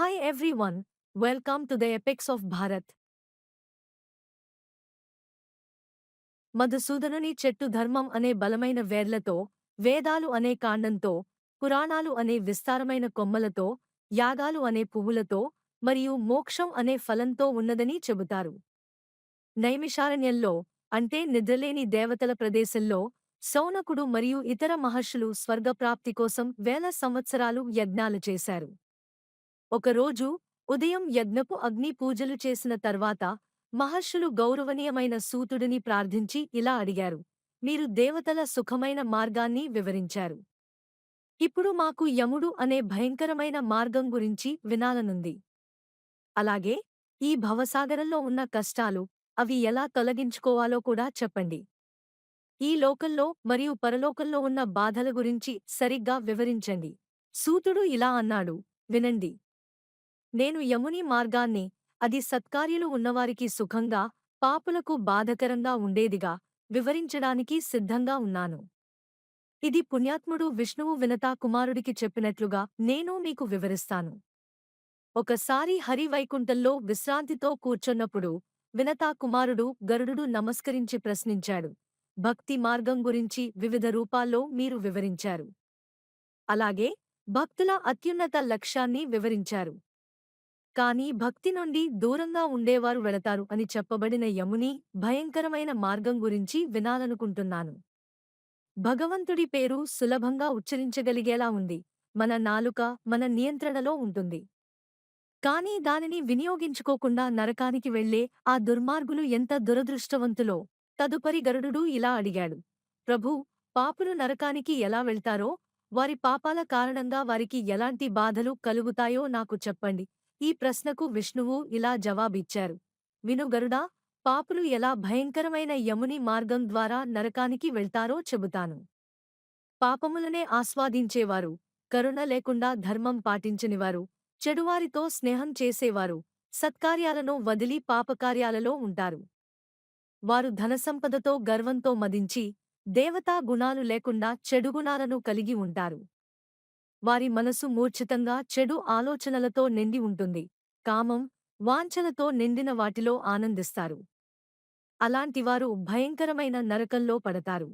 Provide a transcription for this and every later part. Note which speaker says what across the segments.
Speaker 1: Hi everyone welcome to the epics of Bharat మధుసూదనుని చెట్టు ధర్మం అనే బలమైన వేర్లతో వేదాలు అనే కాండంతో పురాణాలు అనే విస్తారమైన కొమ్మలతో యాగాలు అనే పువ్వులతో మరియు మోక్షం అనే ఫలంతో ఉన్నదని చెబుతారు. నైమిషారణ్యంలో అంటే నిద్రలేని దేవతల ప్రదేశంలో సౌనకుడు మరియు ఇతర మహర్షులు స్వర్గప్రాప్తి కోసం వేల సంవత్సరాలు యజ్ఞాలు చేశారు. ఒకరోజు ఉదయం యజ్ఞపు అగ్ని పూజలు చేసిన తర్వాత మహర్షులు గౌరవనీయమైన సూతుడిని ప్రార్థించి ఇలా అడిగారు మీరు దేవతల సుఖమైన మార్గాన్ని వివరించారు. ఇప్పుడు మాకు యముడు అనే భయంకరమైన మార్గం గురించి వినాలనుంది. అలాగే ఈ భవసాగరంలో ఉన్న కష్టాలు అవి ఎలా తొలగించుకోవాలో కూడా చెప్పండి. ఈ లోకంలో మరియు పరలోకంలో ఉన్న బాధల గురించి సరిగ్గా వివరించండి. సూతుడు ఇలా అన్నాడు వినండి. నేను యముని మార్గాన్ని అది సత్కార్యులు ఉన్నవారికి సుఖంగా పాపులకు బాధకరంగా ఉండేదిగా వివరించడానికి సిద్ధంగా ఉన్నాను. ఇది పుణ్యాత్ముడు విష్ణువు వినతా కుమారుడికి చెప్పినట్లుగా నేను మీకు వివరిస్తాను. ఒకసారి హరివైకుంఠంలో విశ్రాంతితో కూర్చున్నప్పుడు వినతా కుమారుడు గరుడు నమస్కరించి ప్రశ్నించాడు. భక్తి మార్గం గురించి వివిధ రూపాల్లో మీరు వివరించారు. అలాగే భక్తుల అత్యున్నత లక్ష్యాన్ని వివరించారు. కాని భక్తి నుండి దూరంగా ఉండేవారు వెళతారు అని చెప్పబడిన యముని భయంకరమైన మార్గం గురించి వినాలనుకుంటున్నాను. భగవంతుడి పేరు సులభంగా ఉచ్చరించగలిగేలా ఉంది. మన నాలుక మన నియంత్రణలో ఉంటుంది. కానీ దానిని వినియోగించుకోకుండా నరకానికి వెళ్ళే ఆ దుర్మార్గులు ఎంత దురదృష్టవంతులో! తదుపరి గరుడు ఇలా అడిగాడు. ప్రభూ పాపులు నరకానికి ఎలా వెళ్తారో వారి పాపాల కారణంగా వారికి ఎలాంటి బాధలు కలుగుతాయో నాకు చెప్పండి. ఈ ప్రశ్నకు విష్ణువు ఇలా జవాబిచ్చారు. వినుగరుడా పాపులు ఎలా భయంకరమైన యముని మార్గం ద్వారా నరకానికి వెళ్తారో చెబుతాను. పాపములనే ఆస్వాదించేవారు కరుణ లేకుండా ధర్మం పాటించనివారు చెడువారితో స్నేహం చేసేవారు సత్కార్యాలను వదిలి పాపకార్యాలలో ఉంటారు. వారు ధనసంపదతో గర్వంతో మదించి దేవతా గుణాలు లేకుండా చెడుగుణాలను కలిగి ఉంటారు. వారి మనసు మూర్ఛితంగా చెడు ఆలోచనలతో నిండి ఉంటుంది. కామం వాంఛలతో నిండిన వాటిలో ఆనందిస్తారు. అలాంటివారు భయంకరమైన నరకంలో పడతారు.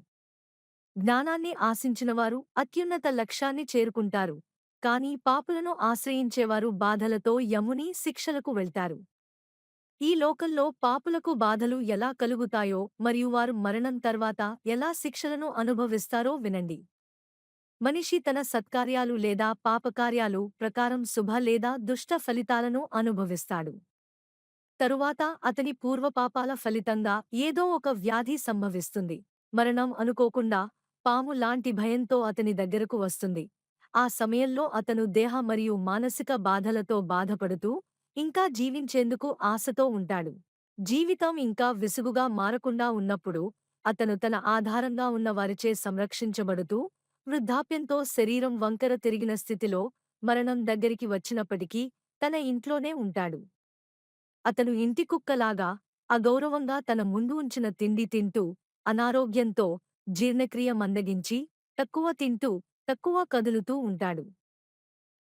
Speaker 1: జ్ఞానాన్ని ఆశించినవారు అత్యున్నత లక్ష్యాన్ని చేరుకుంటారు. కాని పాపులను ఆశ్రయించేవారు బాధలతో యముని శిక్షలకు వెళ్తారు. ఈ లోకంలో పాపులకు బాధలు ఎలా కలుగుతాయో మరియు వారు మరణం తర్వాత ఎలా శిక్షలను అనుభవిస్తారో వినండి. మనిషి తన సత్కార్యాలు లేదా పాపకార్యాలు ప్రకారం శుభ లేదా దుష్ట ఫలితాలను అనుభవిస్తాడు. తరువాత అతని పూర్వపాపాల ఫలితంగా ఏదో ఒక వ్యాధి సంభవిస్తుంది. మరణం అనుకోకుండా పాము లాంటి భయంతో అతని దగ్గరకు వస్తుంది. ఆ సమయంలో అతను దేహ మరియు మానసిక బాధలతో బాధపడుతూ ఇంకా జీవించేందుకు ఆశతో ఉంటాడు. జీవితం ఇంకా విసుగుగా మారకుండా ఉన్నప్పుడు అతను తన ఆధారంగా ఉన్నవారిచే సంరక్షించబడుతూ వృద్ధాప్యంతో శరీరం వంకర తిరిగిన స్థితిలో మరణం దగ్గరికి వచ్చినప్పటికీ తన ఇంట్లోనే ఉంటాడు. అతను ఇంటి కుక్కలాగా అగౌరవంగా తన ముందు ఉంచిన తిండి తింటూ అనారోగ్యంతో జీర్ణక్రియ మందగించి తక్కువ తింటూ తక్కువ కదులుతూ ఉంటాడు.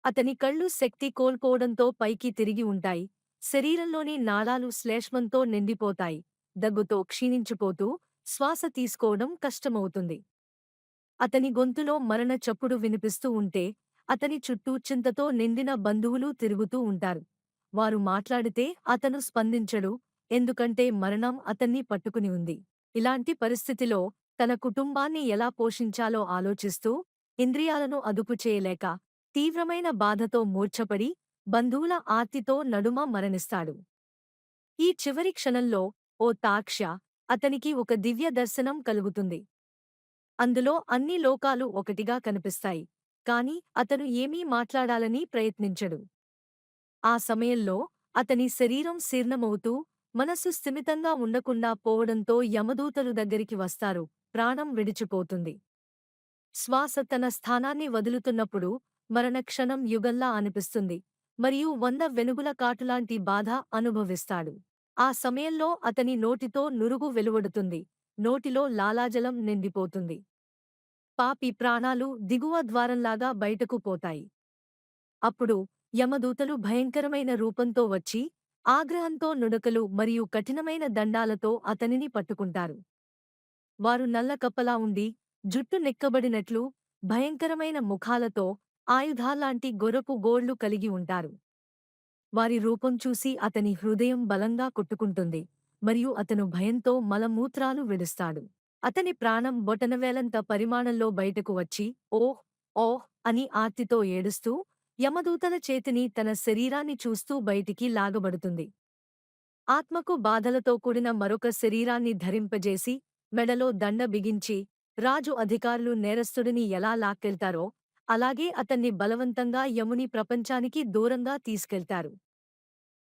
Speaker 1: అతని కళ్ళు శక్తి కోల్పోవడంతో పైకి తిరిగి ఉంటాయి. శరీరంలోని నాళాలు శ్లేష్మంతో నిండిపోతాయి. దగ్గుతో క్షీణించిపోతూ శ్వాస తీసుకోవడం కష్టమవుతుంది. అతని గొంతులో మరణ చప్పుడు వినిపిస్తూ ఉంటే అతని చుట్టూ చింతతో నిండిన బంధువులు తిరుగుతూ ఉంటారు. వారు మాట్లాడితే అతను స్పందించడు ఎందుకంటే మరణం అతన్ని పట్టుకుని ఉంది. ఇలాంటి పరిస్థితిలో తన కుటుంబాన్ని ఎలా పోషించాలో ఆలోచిస్తూ ఇంద్రియాలను అదుపు చేయలేక తీవ్రమైన బాధతో మూర్ఛపడి బంధువుల ఆర్తితో నడుమ మరణిస్తాడు. ఈ చివరి క్షణంలో ఓ తాక్ష అతనికి ఒక దివ్య దర్శనం కలుగుతుంది. అందులో అన్ని లోకాలు ఒకటిగా కనిపిస్తాయి. కాని అతను ఏమీ మాట్లాడాలని ప్రయత్నించడు. ఆ సమయంలో అతని శరీరం శీర్ణమవుతూ మనస్సు స్థిమితంగా ఉండకుండా పోవడంతో యమదూతలు దగ్గరికి వస్తారు. ప్రాణం విడిచిపోతుంది. శ్వాస తన స్థానాన్ని వదులుతున్నప్పుడు మరణక్షణం యుగంలా అనిపిస్తుంది. మరియు వంద వెనుగుల కాటులాంటి బాధ అనుభవిస్తాడు. ఆ సమయంలో అతని నోటితో నురుగు వెలువడుతుంది. నోటిలో లాలాజలం నిండిపోతుంది. పాపి ప్రాణాలు దిగువ ద్వారంలాగా బయటకు పోతాయి. అప్పుడు యమదూతలు భయంకరమైన రూపంతో వచ్చి ఆగ్రహంతో నుడకలు మరియు కఠినమైన దండాలతో అతనిని పట్టుకుంటారు. వారు నల్ల కప్పలా ఉండి జుట్టు నెక్కబడినట్లు భయంకరమైన ముఖాలతో ఆయుధాల్లాంటి గొరపు గోళ్ళు కలిగి ఉంటారు. వారి రూపం చూసి అతని హృదయం బలంగా కొట్టుకుంటుంది మరియు అతను భయంతో మలమూత్రాలు విడుస్తాడు. అతని ప్రాణం బొటనవేలంత పరిమాణంలో బయటకు వచ్చి ఓహ్ ఓహ్ అని ఆర్తితో ఏడుస్తూ యమదూతల చేతిని తన శరీరాన్ని చూస్తూ బయటికి లాగబడుతుంది. ఆత్మకు బాధలతో కూడిన మరొక శరీరాన్ని ధరింపజేసి మెడలో దండ బిగించి రాజు అధికారులు నేరస్తుడిని ఎలా లాక్కెళ్తారో అలాగే అతన్ని బలవంతంగా యముని ప్రపంచానికి దూరంగా తీసుకెళ్తారు.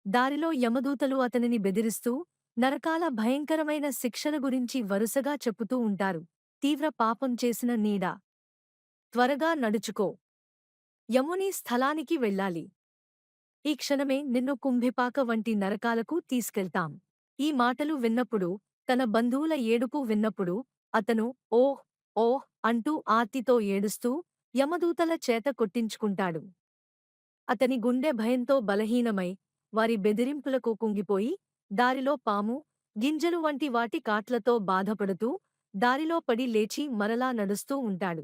Speaker 1: దారిలో యమదూతలు అతనిని బెదిరిస్తూ నరకాల భయంకరమైన శిక్షణ గురించి వరుసగా చెప్పుతూ ఉంటారు. తీవ్ర పాపం చేసిన నీడ. త్వరగా నడుచుకో. యముని స్థలానికి వెళ్ళాలి. ఈ క్షణమే నిన్ను కుంభిపాక వంటి నరకాలకు తీసుకెళ్తాం. ఈ మాటలు విన్నప్పుడు తన బంధువుల ఏడుపు విన్నప్పుడు అతను ఓహ్ ఓహ్ అంటూ ఆర్తితో ఏడుస్తూ యమదూతల చేత కొట్టించుకుంటాడు. అతని గుండె భయంతో బలహీనమై వారి బెదిరింపులకు కుంగిపోయి దారిలో పాము గింజలు వంటి వాటి కాట్లతో బాధపడుతూ దారిలో పడి లేచి మరలా నడుస్తూ ఉంటాడు.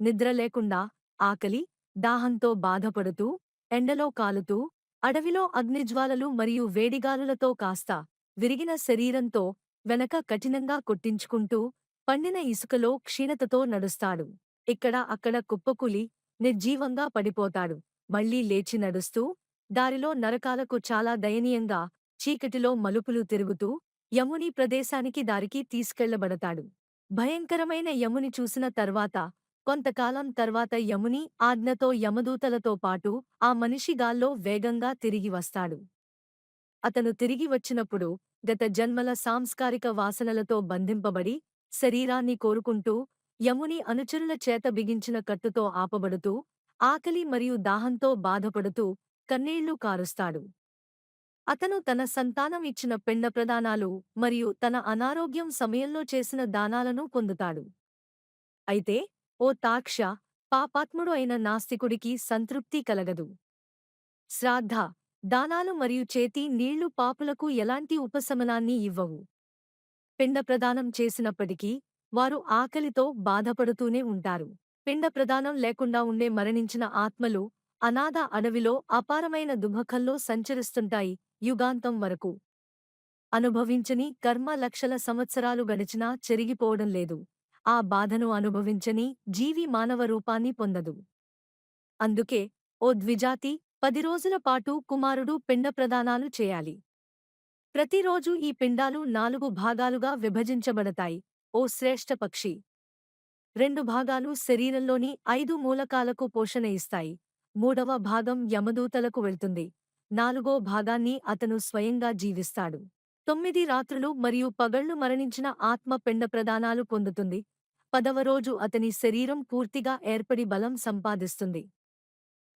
Speaker 1: నిద్ర లేకుండా ఆకలి దాహంతో బాధపడుతూ ఎండలో కాలుతూ అడవిలో అగ్నిజ్వాలలు మరియు వేడిగాలులతో కాస్త విరిగిన శరీరంతో వెనక కఠినంగా కొట్టించుకుంటూ పండిన ఇసుకలో క్షీణతతో నడుస్తాడు. ఇక్కడ అక్కడ కుప్పకులి నిర్జీవంగా పడిపోతాడు. మళ్ళీ లేచి నడుస్తూ దారిలో నరకాలకు చాలా దయనీయంగా చీకటిలో మలుపులు తిరుగుతూ యముని ప్రదేశానికి దారికి తీసుకెళ్ళబడతాడు. భయంకరమైన యముని చూసిన తర్వాత కొంతకాలం తర్వాత యముని ఆజ్ఞతో యమదూతలతో పాటు ఆ మనిషి గాల్లో వేగంగా తిరిగి వస్తాడు. అతను తిరిగి వచ్చినప్పుడు గత జన్మల సాంస్కారిక వాసనలతో బంధింపబడి శరీరాన్ని కోరుకుంటూ యముని అనుచరుల చేత బిగించిన కట్టుతో ఆపబడుతూ ఆకలి మరియు దాహంతో బాధపడుతూ కన్నీళ్ళు కారుస్తాడు. అతను తన సంతానం ఇచ్చిన పిండ ప్రదానాలు మరియు తన అనారోగ్యం సమయంలో చేసిన దానాలను పొందుతాడు. అయితే ఓ తాక్ష పాపాత్ముడు అయిన నాస్తికుడికి సంతృప్తి కలగదు. శ్రాద్ధ దానాలు మరియు చేతి నీళ్ళు పాపులకు ఎలాంటి ఉపశమనాన్ని ఇవ్వవు. పిండ ప్రదానం చేసినప్పటికీ వారు ఆకలితో బాధపడుతూనే ఉంటారు. పిండ ప్రదానం లేకుండా ఉండే మరణించిన ఆత్మలు అనాథ అడవిలో అపారమైన దుమఖంలో సంచరిస్తుంటాయి. యుగాంతం వరకు. అనుభవించని కర్మ లక్షల సంవత్సరాలు గడిచినా చెరిగిపోవడం లేదు. ఆ బాధను అనుభవించని జీవి మానవ రూపాన్ని పొందదు. అందుకే ఓ ద్విజాతి పది రోజుల పాటు కుమారుడు పిండ ప్రదానాలు చేయాలి. ప్రతిరోజు ఈ పిండాలు నాలుగు భాగాలుగా విభజించబడతాయి. ఓ శ్రేష్ఠ పక్షి. రెండు భాగాలు శరీరంలోని ఐదు మూలకాలకు పోషణ ఇస్తాయి మూడవ భాగం యమదూతలకు వెళ్తుంది. నాలుగో భాగాన్ని అతను స్వయంగా జీవిస్తాడు. తొమ్మిది రాత్రులు మరియు పగళ్ళు మరణించిన ఆత్మ పిండ ప్రదానాలు పొందుతుంది. పదవ రోజు అతని శరీరం పూర్తిగా ఏర్పడి బలం సంపాదిస్తుంది.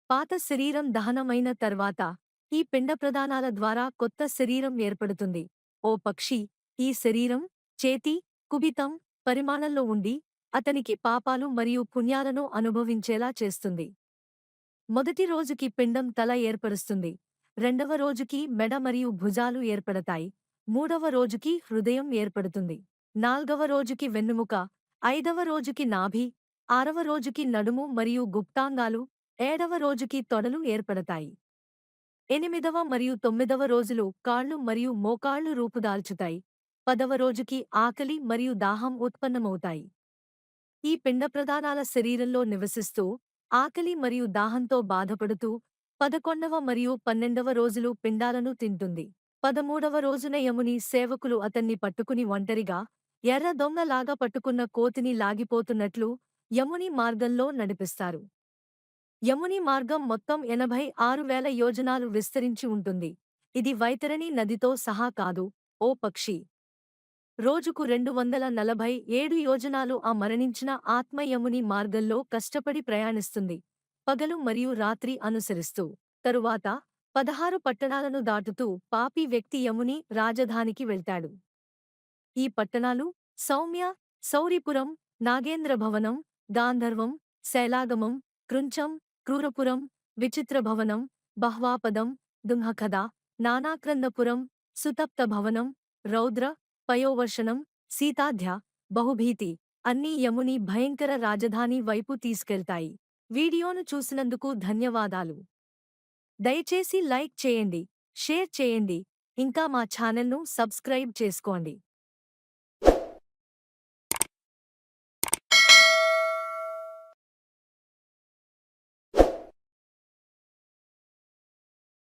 Speaker 1: పాత శరీరం దహనమైన తర్వాత ఈ పిండ ప్రదానాల ద్వారా కొత్త శరీరం ఏర్పడుతుంది. ఓ పక్షి ఈ శరీరం చేతి కుబితం పరిమాణంలో ఉండి అతనికి పాపాలు మరియు పుణ్యాలను అనుభవించేలా చేస్తుంది. మొదటి రోజుకి పిండం తల ఏర్పరుస్తుంది. రెండవ రోజుకి మెడ మరియు భుజాలు ఏర్పడతాయి. మూడవ రోజుకి హృదయం ఏర్పడుతుంది. నాల్గవ రోజుకి వెన్నుముక ఐదవ రోజుకి నాభి ఆరవ రోజుకి నడుము మరియు గుప్తాంగాలు ఏడవ రోజుకి తొడలు ఏర్పడతాయి. ఎనిమిదవ మరియు తొమ్మిదవ రోజులు కాళ్ళు మరియు మోకాళ్ళు రూపుదాల్చుతాయి. పదవ రోజుకి ఆకలి మరియు దాహం ఉత్పన్నమవుతాయి. ఈ పిండ ప్రధానాల శరీరంలో నివసిస్తూ ఆకలి మరియు దాహంతో బాధపడుతూ పదకొండవ మరియు పన్నెండవ రోజులు పిండాలను తింటుంది. పదమూడవ రోజున యముని సేవకులు అతన్ని పట్టుకుని ఒంటరిగా ఎర్ర దొంగలాగా పట్టుకున్న కోతిని లాగిపోతున్నట్లు యముని మార్గంలో నడిపిస్తారు. యముని మార్గం మొత్తం ఎనభై ఆరు వేల యోజనాలు విస్తరించి ఉంటుంది. ఇది వైతరణి నదితో సహా కాదు ఓ పక్షి. రోజుకు రెండు వందల నలభై ఏడు యోజనాలు ఆ మరణించిన ఆత్మ యముని మార్గంలో కష్టపడి ప్రయాణిస్తుంది. పగలు మరియు రాత్రి అనుసరిస్తూ తరువాత పదహారు పట్టణాలను దాటుతూ పాపి వ్యక్తి యముని రాజధానికి వెళ్తాడు. ఈ పట్టణాలు సౌమ్య సౌరిపురం నాగేంద్రభవనం గాంధర్వం శైలాగమం కృంచం క్రూరపురం విచిత్రభవనం బహ్వాపదం దుంహకథ నానాక్రందపురం సుతప్తభవనం రౌద్ర పయోవర్షణం సీతాధ్య బహుభీతి అన్నీ యముని భయంకర రాజధాని వైపు తీసుకెళ్తాయి. వీడియోను చూసినందుకు ధన్యవాదాలు. దయచేసి లైక్ చేయండి షేర్ చేయండి. ఇంకా మా ఛానల్ను సబ్స్క్రైబ్ చేసుకోండి.